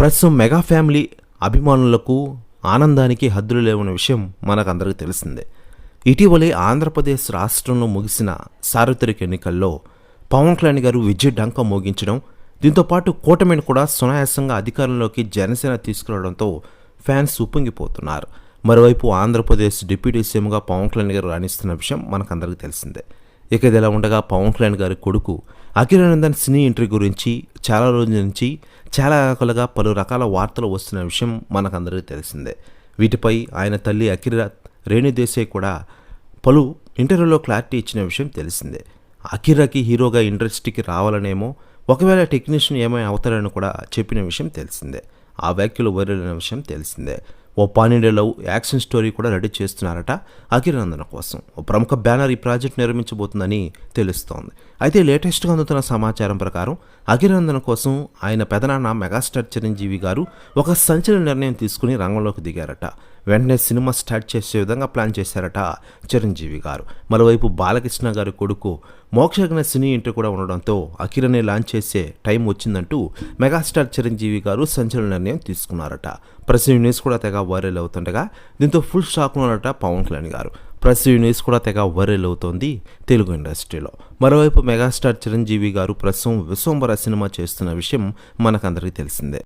ప్రస్తుతం mega family అభిమానులకు ఆనందానికి హద్దులు లేవన్న విషయం మనకందరికీ తెలిసిందే. ఇటీవలే ఆంధ్రప్రదేశ్ రాష్ట్రంలో ముగిసిన సార్వత్రిక ఎన్నికల్లో పవన్ కళ్యాణ్ గారు విజయ డంక మోగించడం దీంతో పాటు కూటమిని కూడా సునాయాసంగా అధికారంలోకి జనసేన తీసుకురావడంతో ఫ్యాన్స్ ఉప్పొంగిపోతున్నారు. మరోవైపు ఆంధ్రప్రదేశ్ డిప్యూటీ సీఎంగా పవన్ కళ్యాణ్ గారు రాణిస్తున్న విషయం మనకందరికీ తెలిసిందే. ఇక ఇదిలా ఉండగా పవన్ కళ్యాణ్ గారి కొడుకు అఖిలానందన్ సినీ ఎంట్రీ గురించి చాలా రోజుల నుంచి చాలా రకాలుగా పలు రకాల వార్తలు వస్తున్న విషయం మనకందరికీ తెలిసిందే. వీటిపై ఆయన తల్లి అఖిల రేణుదేశాయ్ కూడా పలు ఇంటర్వ్యూలో క్లారిటీ ఇచ్చిన విషయం తెలిసిందే. అఖిరాకి హీరోగా ఇండస్ట్రీకి రావాలనేమో ఒకవేళ టెక్నీషియన్ ఏమైనా అవుతారని కూడా చెప్పిన విషయం తెలిసిందే. ఆ వ్యాఖ్యలు వైరల్ అయిన విషయం తెలిసిందే. ఓ పానిడే లవ్ యాక్షన్ స్టోరీ కూడా రెడీ చేస్తున్నారట అఖిరానందన కోసం. ఓ ప్రముఖ బ్యానర్ ఈ ప్రాజెక్ట్ నిర్మించబోతుందని తెలుస్తోంది. అయితే లేటెస్ట్గా అందుతున్న సమాచారం ప్రకారం అఖిరానందన కోసం ఆయన పెదనాన్న మెగాస్టార్ చిరంజీవి గారు ఒక సంచలన నిర్ణయం తీసుకుని రంగంలోకి దిగారట. వెంటనే సినిమా స్టార్ట్ చేసే విధంగా ప్లాన్ చేశారట చిరంజీవి గారు. మరోవైపు బాలకృష్ణ గారి కొడుకు మోక్షజ్ఞ సినీ ఇంటర్ కూడా ఉండడంతో అఖిరనే లాంచ్ చేసే టైం వచ్చిందంటూ మెగాస్టార్ చిరంజీవి గారు సంచలన నిర్ణయం తీసుకున్నారట. ప్రెస్ న్యూస్ కూడా తెగ వైరల్ అవుతుండగా దీంతో ఫుల్ షాక్లో ఉన్నారట పవన్ కళ్యాణ్ గారు. ప్రెస్ న్యూస్ కూడా తెగ వైరల్ అవుతోంది తెలుగు ఇండస్ట్రీలో. మరోవైపు మెగాస్టార్ చిరంజీవి గారు ప్రస్తుతం విశ్వంబర సినిమా చేస్తున్న విషయం మనకందరికీ తెలిసిందే.